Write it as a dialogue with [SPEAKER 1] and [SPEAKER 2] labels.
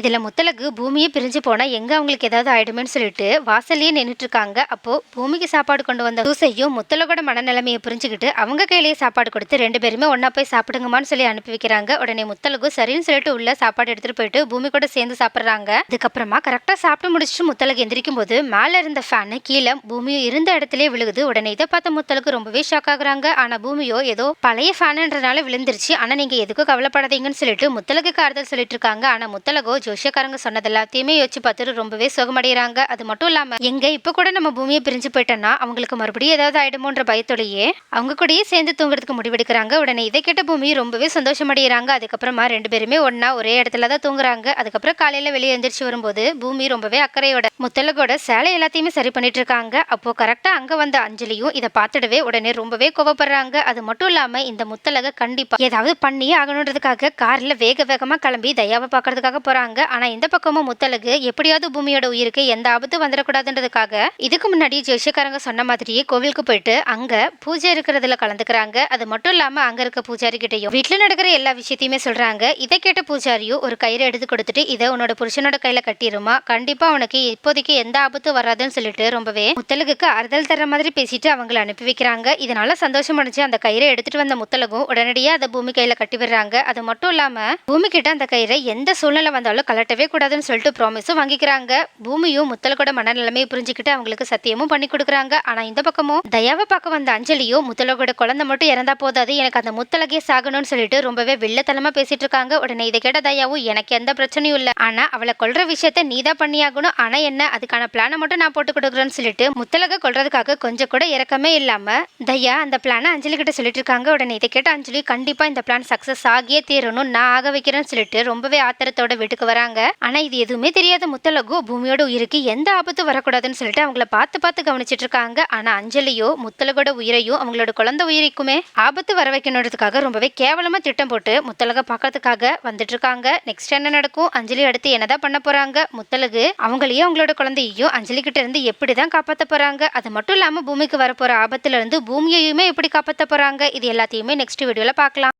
[SPEAKER 1] இதில் முத்தலகு பூமியே பிரிஞ்சு போனால் எங்கே அவங்களுக்கு ஏதாவது ஆயிடுமேன்னு சொல்லிட்டு வாசல்லையே நின்றுட்டுருக்காங்க இருக்காங்க பூமிக்கு சாப்பாடு கொண்டு வந்த தூசையும் முத்தலகோட மனநிலைமையை புரிஞ்சுக்கிட்டு அவங்க கையிலேயே சாப்பாடு கொடுத்து ரெண்டு பேருமே ஒன்றா போய் சாப்பிடுங்கம்மான்னு சொல்லி அனுப்பி வைக்கிறாங்க. உடனே முத்தலகு சரின்னு சொல்லிட்டு உள்ள சாப்பாடு எடுத்துட்டு போயிட்டு பூமி கூட சேர்ந்து சாப்பிட்றாங்க. அதுக்கப்புறமா கரெக்டாக சாப்பிட்டு முடிச்சுட்டு முத்தலகு எந்திரிக்கும் போது மேலே இருந்த ஃபேனு கீழே பூமியும் இருந்த இடத்துலேயே விழுகுது. உடனே இதை பார்த்த முத்தலகு ரொம்பவே ஷாக் ஆகுறாங்க. ஆனால் பூமியோ ஏதோ பழைய ஃபேனுன்றனால விழுந்துருச்சு. ஆனால் நீங்கள் எதுக்கும் கவலைப்படாதீங்கன்னு சொல்லிட்டு முத்தலகுக்கு ஆறுதல் சொல்லிட்டு இருக்காங்க. ஆனால் முத்தலகோ ஜோஷியக்காரங்க சொன்னது எல்லாத்தையுமே யோசிச்சு பார்த்துட்டு ரொம்பவே சுகமடைகிறாங்க அது மட்டும் இல்லாம எங்க இப்ப கூட நம்ம பூமியை பிரிஞ்சு போயிட்டோம்னா அவங்களுக்கு மறுபடியும் ஏதாவது ஆயிடுமோன்ற பயத்தோடையே அவங்க கூடயே சேர்ந்து தூங்குறதுக்கு முடிவெடுக்கிறாங்க. உடனே இதை கேட்ட பூமி ரொம்பவே சந்தோஷமடைகிறாங்க அதுக்கப்புறமா ரெண்டு பேருமே ஒன்னா ஒரே இடத்துல தான் தூங்குறாங்க. அதுக்கப்புறம் காலையில வெளியே எந்திரிச்சு வரும்போது பூமி ரொம்பவே அக்கறையோட முத்தலகோட சேலை எல்லாத்தையுமே சரி பண்ணிட்டு இருக்காங்க. அப்போ கரெக்டா அங்க வந்த அஞ்சலியும் இதை பார்த்துடவே உடனே ரொம்பவே கோவப்படுறாங்க. அது மட்டும் இல்லாம இந்த முத்தலக கண்டிப்பா ஏதாவது பண்ணியே ஆகணுன்றதுக்காக கார்ல வேக வேகமா கிளம்பி தயாவை பாக்குறதுக்காக போறாங்க. ஆனா இந்த பக்கமும் முத்தலகு எப்படியாவது பூமியோட உயிருக்கு எந்த ஆபத்து வந்துடக்கூடாதுன்றதுக்காக இதுக்கு முன்னாடி ஜோஷியக்காரங்க சொன்ன மாதிரியே கோவிலுக்கு போயிட்டு அங்க பூஜை இருக்கிறதுல கலந்துக்கிறாங்க. அது மட்டும் இல்லாம அங்க இருக்க பூஜாரி கிட்டயும் வீட்டுல நடக்கிற எல்லா விஷயத்தையுமே சொல்றாங்க. இதை கேட்ட பூஜாரியும் ஒரு கயிறை எடுத்து கொடுத்துட்டு இதை உன்னோட புருஷனோட கையில கட்டிருமா? கண்டிப்பா உனக்கு இப்போதைக்கு எந்த ஆபத்தும் வராதுன்னு சொல்லிட்டு ரொம்பவே முத்தலகுக்கு அறுதல் தர மாதிரி பேசிட்டு அவங்கள அனுப்பி வைக்கிறாங்க. இதனால சந்தோஷம் அடைஞ்சு அந்த கயிறை எடுத்துட்டு வந்த முத்தலகும் உடனடியா அதை பூமி கையில கட்டி விடுறாங்க. அது மட்டும் இல்லாம பூமி கிட்ட அந்த கயிறை எந்த சூழ்நிலை வந்தாலும் கலட்டவே கூடாதுன்னு சொல்லிட்டு ப்ராமிஸும் வாங்கிக்கிறாங்க. பூமியும் முத்தலகோட மனநிலைமையை புரிஞ்சுக்கிட்டு அவங்களுக்கு சத்தியமும் பண்ணி கொடுக்குறாங்க. ஆனால் இந்த பக்கமும் தயாவை பார்க்க வந்த அஞ்சலியும் முத்தலகோட குழந்தை மட்டும் இறந்தா போதாது எனக்கு அந்த முத்தலகே சாகணும்னு சொல்லிட்டு ரொம்பவே வில்லத்தனமா பேசிட்டு இருக்காங்க உடனே இதை கேட்ட தயாவும் எனக்கு எந்த பிரச்சனையும் இல்லை. ஆனால் அவளை கொள்ற விஷயத்த நீ தான் பண்ணியாகணும். ஆனால் என்ன அதுக்கான பிளானை மட்டும் நான் போட்டு கொடுக்குறேன்னு சொல்லிட்டு முத்தலக கொள்றதுக்காக கொஞ்சம் கூட இறக்கமே இல்லாம தயா அந்த பிளானை அஞ்சலி கிட்ட சொல்லிட்டு இருக்காங்க உடனே இதை கேட்ட அஞ்சலி கண்டிப்பா இந்த பிளான் சக்சஸ் ஆகியே தீரணும். நான் ஆக வைக்கிறேன்னு சொல்லிட்டு ரொம்பவே ஆத்திரத்தோட வீட்டுக்கு வராங்க. ஆனா இது எதுவுமே தெரியாத முத்தலகோ பூமியோட உயிருக்கு எந்த ஆபத்து வரக்கூடாதுன்னு சொல்லிட்டு அவங்கள பார்த்து பார்த்து கவனிச்சிட்டு இருக்காங்க. ஆனா அஞ்சலியோ முத்தலகோட உயிரையும் அவங்களோட குழந்தை உயிருக்குமே ஆபத்து வர வைக்கணுன்றதுக்காக ரொம்பவே கேவலமா திட்டம் போட்டு முத்தலக பார்க்கறதுக்காக வந்துட்டு இருக்காங்க. நெக்ஸ்ட் என்ன நடக்கும்? அஞ்சலி அடுத்து என்னதான் பண்ண போறாங்க? முத்தலகு அவங்களையும் அவங்களோட குழந்தையையும் அஞ்சலி கிட்ட இருந்து எப்படிதான் காப்பாற்ற போறாங்க? அது மட்டும் இல்லாம பூமிக்கு வரப்போற ஆபத்துல இருந்து பூமியையுமே எப்படி காப்பாற்ற போறாங்க? இது எல்லாத்தையுமே நெக்ஸ்ட் வீடியோல பார்க்கலாம்.